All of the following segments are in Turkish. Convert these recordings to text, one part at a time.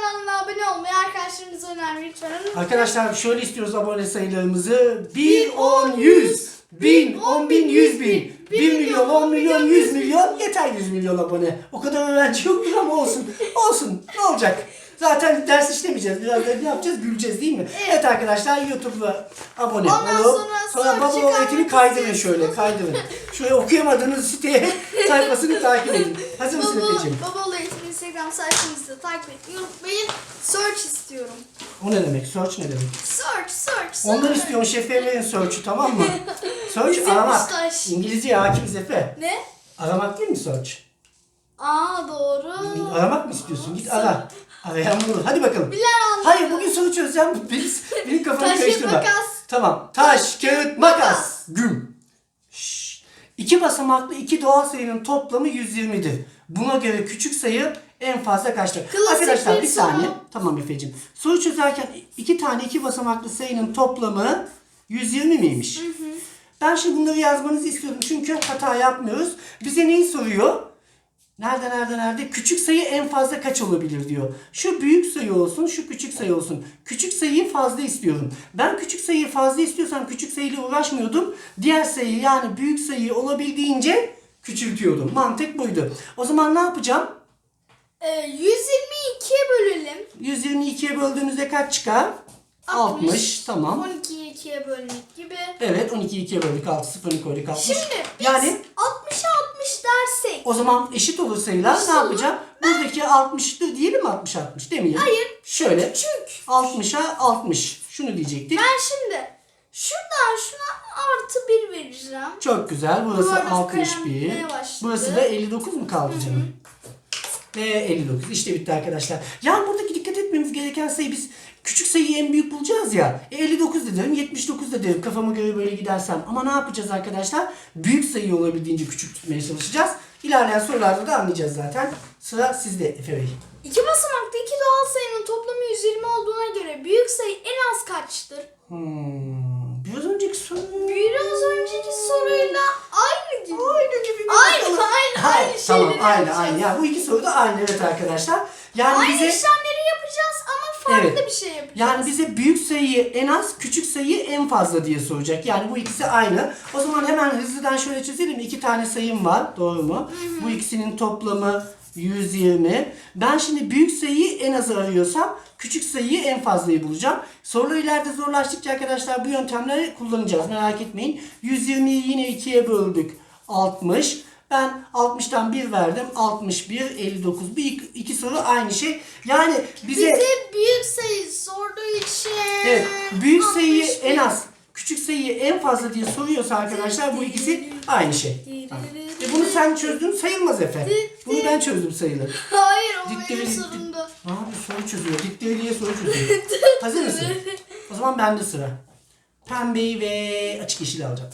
kanalına abone olmayı arkadaşlarınıza önermeyi lütfen. Arkadaşlar şöyle istiyoruz abone sayılarımızı. 1, 10, 100. 1000, 10 bin, 100 bin. 1 milyon, 10 milyon, 100 milyon. Yeter 100 milyon abone. O kadar öğrenci yoktur ama olsun. Olsun. Ne olacak? Zaten ders işlemeyeceğiz. Biraz da ne yapacağız? Güleceğiz değil mi? Evet, arkadaşlar YouTube'a abone Ondan olup sonra sonra öğretini çıkarmak kaydırın istiyorsunuz. şöyle kaydırın. Şöyle okuyamadığınız siteye sayfasını takip edin. Hazır mısın Baba, Efe'ciğim? Baba Instagram sayfamızı takip etmeyi unutmayın. Search istiyorum. O ne demek? Search ne demek? Search, search, search. Ondan istiyorum şefe verin search'ü tamam mı? Search Bizim aramak. mustaş. İngilizceye hakimiz Efe. Ne? Aramak değil mi search? Aa doğru. Aramak mı istiyorsun? Git ara. Arayan bulur. Hadi bakalım. Bilen anladı. Hayır bugün soru çözeceğim. Biz, benim kafamı Taş, karıştırma. makas. Tamam. Taş, kağıt, makas. Güm. Şşş. İki basamaklı iki doğal sayının toplamı 120'dir. Buna göre küçük sayı en fazla kaçtır? Klasik Arkadaşlar bir bir saniye. Tamam Efe'cim. Soru çözerken iki tane iki basamaklı sayının toplamı 120 miymiş? Ben şimdi bunları yazmanızı istiyorum. Çünkü hata yapmıyoruz. Bize neyi soruyor? Nerede nerede nerede? Küçük sayı en fazla kaç olabilir diyor. Şu büyük sayı olsun, şu küçük sayı olsun. Küçük sayıyı fazla istiyorum. Ben küçük sayıyı fazla istiyorsam küçük sayıyla uğraşmıyordum. Diğer sayı yani büyük sayıyı olabildiğince küçültüyordum. Mantık buydu. O zaman ne yapacağım? Ee, 122'ye bölelim. 122'ye böldüğümüzde kaç çıkar? 60. 60. Tamam. 12'yi 2'ye bölmek gibi. Evet 12'yi 2'ye böldük 6 sıfırını koyduk 60. Şimdi biz yani 60'a 60 dersek. O zaman eşit olur sayılar. Eşit ne olur. yapacağım? Buradaki 60'tır diyelim mi 60 60 demeyelim. Hayır. Şöyle Küçük. 60'a 60. Şunu diyecektik. Ben şimdi şuradan şuna artı 1 vereceğim. Çok güzel. Burası Burada 61. kalemlemeye başladı. Burası da 59 mu kaldı canım? Ve 59. İşte bitti arkadaşlar. Yani buradaki dikkat etmemiz gereken sayı biz küçük sayıyı en büyük bulacağız ya. E, 59 da derim, 79 da derim kafama göre böyle gidersem. Ama ne yapacağız arkadaşlar? Büyük sayıyı olabildiğince küçük tutmaya çalışacağız. İlerleyen sorularda da anlayacağız zaten. Sıra sizde Efe Bey. İki basamaklı iki doğal sayının toplamı 120 olduğuna göre büyük sayı en az kaçtır? Hmm, biraz önceki soru. Biraz önceki soruyla aynı gibi. Aynı gibi. Aynı, aynı, Aynı tamam şeyleri aynı yapacağız. aynı. Ya bu iki soru da aynı evet arkadaşlar. Yani Aynı bize işlemleri yapacağız ama farklı Evet. bir şey yapacağız. yani bize büyük sayıyı en az, küçük sayıyı en fazla diye soracak. Yani bu ikisi aynı. O zaman hemen hızlıdan şöyle çözelim. İki tane sayım var. Doğru mu? Bu ikisinin toplamı 120. Ben şimdi büyük sayıyı en azı arıyorsam küçük sayıyı en fazlayı bulacağım. Sorular ileride zorlaştıkça arkadaşlar bu yöntemleri kullanacağız. Merak etmeyin. 120'yi yine ikiye böldük. 60. Ben 60'tan 1 verdim. 61, 59. Bu iki, iki soru aynı şey. Yani bize... Bize büyük sayı sorduğu için. Evet, büyük sayıyı 61. en az, küçük sayıyı en fazla diye soruyorsa arkadaşlar bu ikisi aynı şey. Tamam. E bunu sen çözdün sayılmaz Efe. Bunu ben çözdüm sayılır. Hayır o benim dikti. sorumdu. Abi soru çözüyor. Diye soru çözüyor. Hazır mısın? O zaman bende sıra. Pembeyi ve açık yeşili alacağım.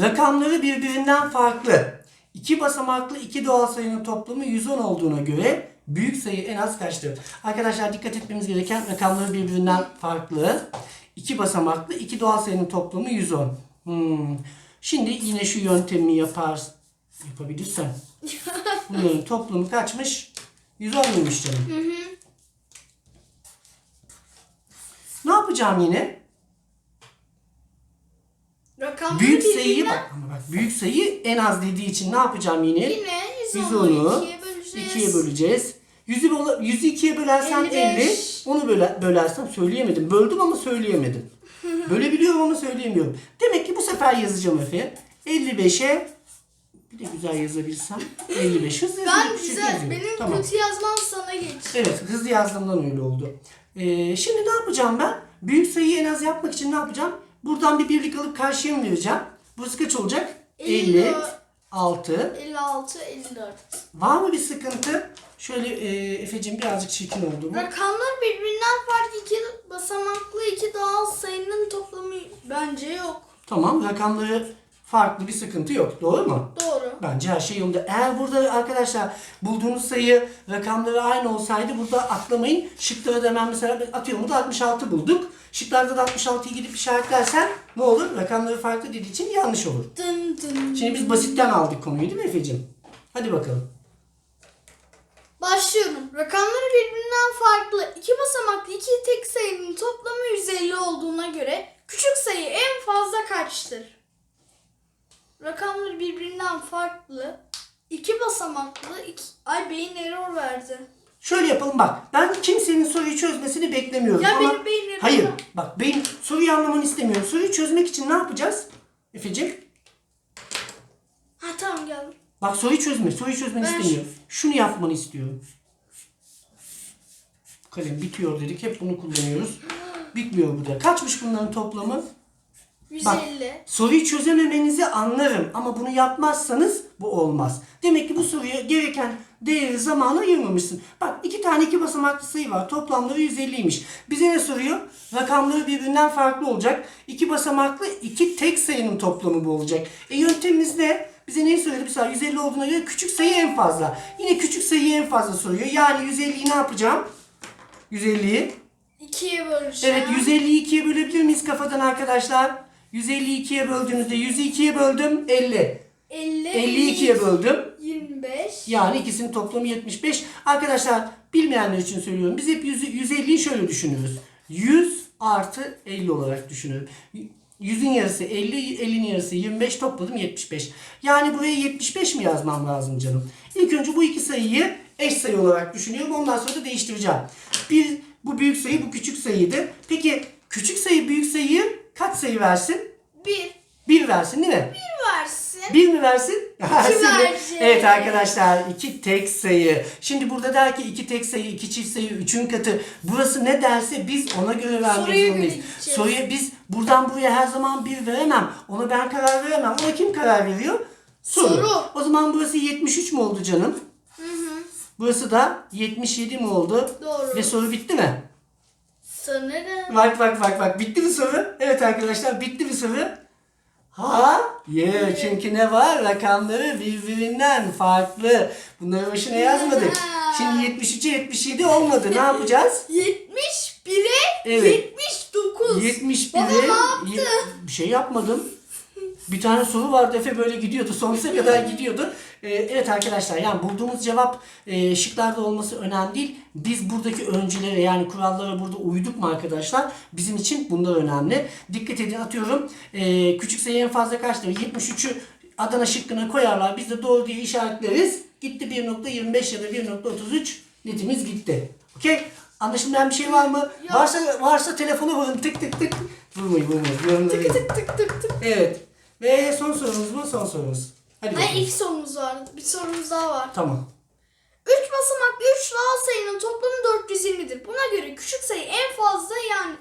Rakamları birbirinden farklı. İki basamaklı iki doğal sayının toplamı 110 olduğuna göre büyük sayı en az kaçtır? Arkadaşlar dikkat etmemiz gereken rakamları birbirinden farklı. İki basamaklı iki doğal sayının toplamı 110. Hmm. Şimdi yine şu yöntemi yapar yapabilirsem. Bunların toplamı kaçmış? 110 muymuş canım? Ne yapacağım yine? Rakamları Büyük sayıyı birbirinden- bak ama bak büyük sayı en az dediği için ne yapacağım yine? Yine 110'u 110'u 2'ye böleceğiz. 2'ye böleceğiz. 100'ü bola- 100'ü 2'ye bölersen 50. 55. Onu böle, bölersem söyleyemedim. Böldüm ama söyleyemedim. Bölebiliyorum ama söyleyemiyorum. Demek ki bu sefer yazacağım Efe. 55'e bir de güzel yazabilsem. 55 hızlı Ben yazıyorum, küçük güzel. yazıyorum. Benim Tamam. kötü yazmam sana geç. Evet hızlı yazdığımdan öyle oldu. Ee, şimdi ne yapacağım ben? Büyük sayıyı en az yapmak için ne yapacağım? Buradan bir birlik alıp karşıya mı vereceğim? Burası kaç olacak? 50, 54. 6. 56, 54. Var mı bir sıkıntı? Şöyle e, Efe'cim birazcık çirkin oldu mu? Rakamlar birbirinden farklı iki basamaklı iki doğal sayının toplamı bence yok. Tamam rakamları farklı bir sıkıntı yok. Doğru mu? Doğru. Bence her şey yolunda. Eğer burada arkadaşlar bulduğunuz sayı rakamları aynı olsaydı burada atlamayın. Şıklara da hemen mesela atıyorum burada 66 bulduk. Şıklarda da 66'yı gidip işaretlersen ne olur? Rakamları farklı dediği için yanlış olur. Dın dın. Şimdi biz basitten aldık konuyu değil mi Efe'cim? Hadi bakalım. Başlıyorum. Rakamları birbirinden farklı iki basamaklı iki tek sayının toplamı 150 olduğuna göre küçük sayı en fazla kaçtır? Rakamları birbirinden farklı iki basamaklı iki... Ay beyin error verdi. Şöyle yapalım bak. Ben kimsenin soruyu çözmesini beklemiyorum. Ya ama... benim beyin error Hayır. Bak benim soruyu anlamanı istemiyorum. Soruyu çözmek için ne yapacağız? Efe'cim? Ha tamam geldim. Bak soruyu çözme. Soruyu çözmeni Ben istemiyorum. Şunu yapmanı istiyorum. Kalem bitiyor dedik. Hep bunu kullanıyoruz. Bitmiyor bu da. Kaçmış bunların toplamı? 150. Soruyu çözememenizi anlarım ama bunu yapmazsanız bu olmaz. Demek ki bu soruya gereken değeri zamana ayırmamışsın. Bak iki tane iki basamaklı sayı var. Toplamları 150'ymiş. Bize ne soruyor? Rakamları birbirinden farklı olacak. İki basamaklı iki tek sayının toplamı bu olacak. E yöntemimiz ne? Bize neyi soruyordu? Mesela 150 olduğuna göre küçük sayı en fazla. Yine küçük sayıyı en fazla soruyor. Yani 150'yi ne yapacağım? 150'yi. 2'ye böleceğim. Evet 150'yi 2'ye bölebilir miyiz kafadan arkadaşlar? 150'yi 2'ye böldüğümüzde 102'ye böldüm 50. 50. 52'ye böldüm. 20. 75. Yani ikisinin toplamı 75. Arkadaşlar bilmeyenler için söylüyorum. Biz hep 150'yi şöyle düşünürüz. 100 artı 50 olarak düşünüyorum. 100'ün yarısı 50, 50'nin yarısı 25 topladım 75. Yani buraya 75 mi yazmam lazım canım? İlk önce bu iki sayıyı eş sayı olarak düşünüyorum. Ondan sonra da değiştireceğim. Bir, bu büyük sayı bu küçük sayıydı. Peki küçük sayı büyük sayıyı kaç sayı versin? 1. 1 versin değil mi? 1 versin. Bir mi versin? Versin mi? verecek. Evet arkadaşlar iki tek sayı. Şimdi burada der ki iki tek sayı, iki çift sayı, üçün katı. Burası ne derse biz ona göre vermek Soruya göre zorundayız. Soruya biz buradan buraya her zaman bir veremem. Ona ben karar veremem. Ona kim karar veriyor? Soru. Soru. O zaman burası 73 mi oldu canım? Hı hı. Burası da 77 mi oldu? Doğru. Ve soru bitti mi? Sanırım. Bak bak bak bak bitti mi soru? Evet arkadaşlar bitti mi soru? Ha? Ye çünkü ne var? Rakamları birbirinden farklı. Bunları başına yazmadık. Şimdi 73'e 77 olmadı. Ne yapacağız? 71'e Evet. 79. 71'e Baba ne yaptı? bir şey yapmadım. Bir tane soru vardı Efe böyle gidiyordu. Sonsuza kadar gidiyordu. Ee, evet arkadaşlar yani bulduğumuz cevap e, şıklarda olması önemli değil. Biz buradaki öncülere yani kurallara burada uyduk mu arkadaşlar? Bizim için bunlar önemli. Dikkat edin atıyorum. e, küçük sayı en fazla kaçtır? 73'ü Adana şıkkına koyarlar. Biz de doğru diye işaretleriz. Gitti 1.25 ya da 1.33 netimiz gitti. Okey? Anlaşılmayan bir şey var mı? Yok. Varsa varsa telefonu vurun tık tık tık. Vurmayın vurmayın. Yorumları Tık yazın. tık tık tık tık. Evet. Ve son sorumuz mu? Son sorumuz. Hadi Hayır bakalım. ilk sorumuz var. Bir sorumuz daha var. Tamam. 3 basamaklı 3 doğal sayının toplamı 420'dir. Buna göre küçük sayı en fazla yani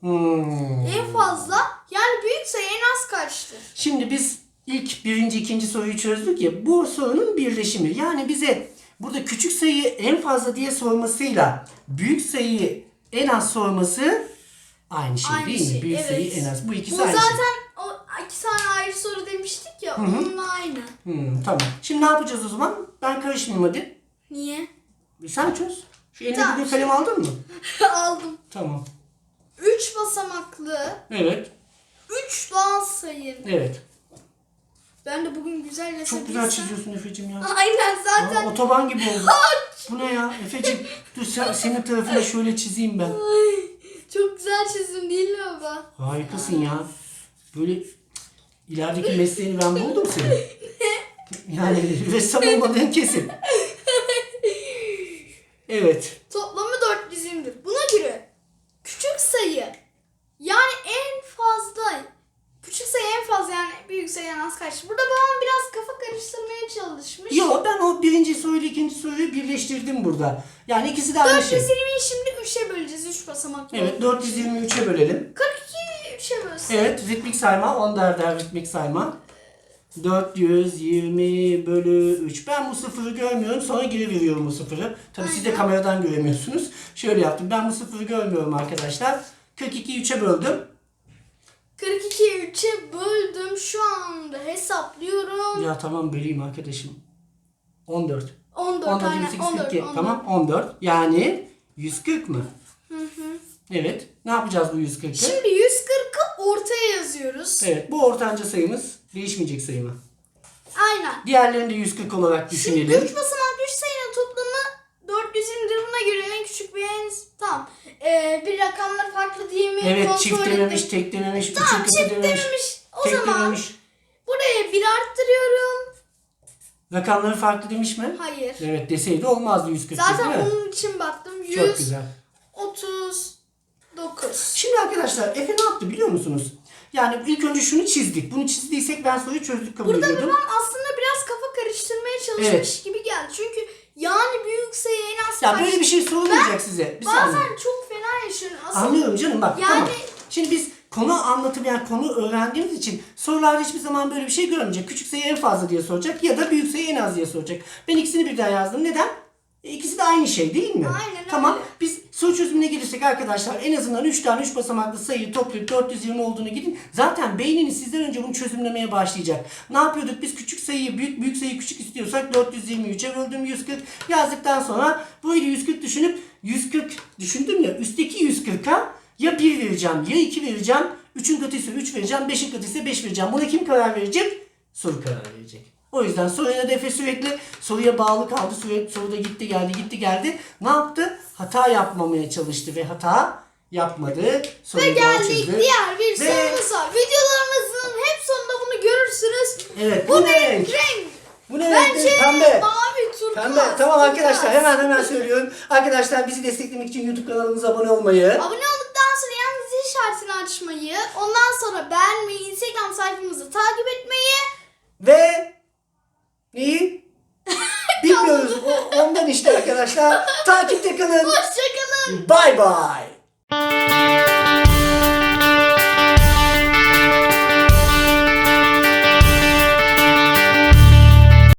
Hmm. en fazla yani büyük sayı en az kaçtır? Şimdi biz ilk birinci, ikinci soruyu çözdük ya. Bu sorunun birleşimi. Yani bize burada küçük sayıyı en fazla diye sormasıyla büyük sayıyı en az sorması aynı şey Aynı değil mi? şey, Büyük evet. sayı en az. Bu ikisi Bu aynı zaten şey. O iki tane ayrı soru demiştik ya onunla aynı. Hmm, tamam. Şimdi ne yapacağız o zaman? Ben karışmayayım hadi. Niye? Sen çöz. Şu eline Tamam. bugün kalem aldın mı? Aldım. Tamam. 3 basamaklı Evet. 3 doğal sayı. Evet. Ben de bugün güzel Çok yazabilsem. güzel çiziyorsun Efe'cim ya. Aynen zaten. Aa, otoban gibi oldu. Bu ne ya? Efe'cim dur sen, senin tarafına şöyle çizeyim ben. Ay, çok güzel çizdim değil mi baba? Harikasın ya. Böyle ilerideki mesleğini ben buldum senin. Yani ressam olmadığın kesin. Evet. Toplamı 420'dir. Buna göre küçük sayı yani en fazla küçük sayı en fazla yani büyük sayı en az kaç. Burada babam biraz kafa karıştırmaya çalışmış. Yo ben o birinci soruyla ikinci soruyu birleştirdim burada. Yani ikisi de aynı şey. 420'yi şimdi 3'e böleceğiz. 3 basamaklı. Evet 423'e bölelim. 42'yi 3'e bölsün. Evet ritmik sayma 10 derder ritmik sayma. 420 bölü 3. Ben bu sıfırı görmüyorum. Sonra geri veriyorum bu sıfırı. Tabii siz de kameradan göremiyorsunuz. Şöyle yaptım. Ben bu sıfırı görmüyorum arkadaşlar. 42'yi 3'e böldüm. 42'yi 3'e böldüm. Şu anda hesaplıyorum. Ya tamam böleyim arkadaşım. 14. 14, 14, aynen. 28, 14, 42. 14. Tamam 14. Yani 140 mı? Hı hı. Evet. Ne yapacağız bu 140'ı? Şimdi 140'ı ortaya yazıyoruz. Evet bu ortanca sayımız değişmeyecek sayı mı? Aynen. Diğerlerini de 140 olarak Şimdi düşünelim. 3 basamaklı 3 sayının toplamı 420'dir. Buna göre en küçük ve en... Tamam. Ee, bir rakamlar farklı diye mi Evet çift ettim. dememiş, tek dememiş, Tamam çift kötü dememiş, dememiş. O tek zaman dememiş. buraya 1 arttırıyorum. Rakamları farklı demiş mi? Hayır. Evet deseydi olmazdı 140 değil Zaten mi? onun için baktım. Çok güzel. 139. Şimdi arkadaşlar Efe ne yaptı biliyor musunuz? Yani ilk önce şunu çizdik. Bunu çizdiysek ben soruyu çözdük kabul Burada ediyordum. babam aslında biraz kafa karıştırmaya çalışmış Evet. gibi geldi. Çünkü yani büyük sayı en az Ya böyle bir şey sorulmayacak size. Bir saniye. Bazen çok fena yaşıyorum. Aslında Anlıyorum canım bak Yani- tamam. Şimdi biz konu anlatım yani konu öğrendiğimiz için sorularda hiçbir zaman böyle bir şey görmeyecek. Küçük sayı en fazla diye soracak ya da büyük sayı en az diye soracak. Ben ikisini birden yazdım. Neden? İkisi de aynı şey değil mi? Aynen Tamam. öyle. Biz soru çözümüne gelirsek arkadaşlar en azından 3 tane 3 basamaklı sayıyı toplayıp 420 olduğunu gidin. Zaten beyniniz sizden önce bunu çözümlemeye başlayacak. Ne yapıyorduk? Biz küçük sayıyı büyük büyük sayıyı küçük istiyorsak 423'e böldüm 140 yazdıktan sonra böyle 140 düşünüp 140 düşündüm ya üstteki 140'a ya 1 vereceğim ya 2 vereceğim. 3'ün katıysa 3 vereceğim. 5'in katıysa 5 vereceğim. Buna kim karar verecek? Soru karar verecek. O yüzden soruya hedefe sürekli soruya bağlı kaldı. Sürekli soruda gitti geldi gitti geldi. Ne yaptı? Hata yapmamaya çalıştı ve hata yapmadı. Ve Soruyu doğru geldik çözdü. diğer bir Ve- sorumuz var. Videolarımızın hep sonunda bunu görürsünüz. Evet Bu bu ne renk? renk? Bu ne renk? Pembe. mavi turkuaz. Pembe. Tamam arkadaşlar turkuaz. hemen hemen söylüyorum. Arkadaşlar bizi desteklemek için YouTube kanalımıza abone olmayı. Abone olduktan sonra yan zil işaretini açmayı, ondan sonra beğenmeyi, Instagram sayfamızı takip etmeyi Ve Neyi? Bilmiyoruz. O, ondan işte arkadaşlar. Takipte kalın. Hoşçakalın. Bay bay.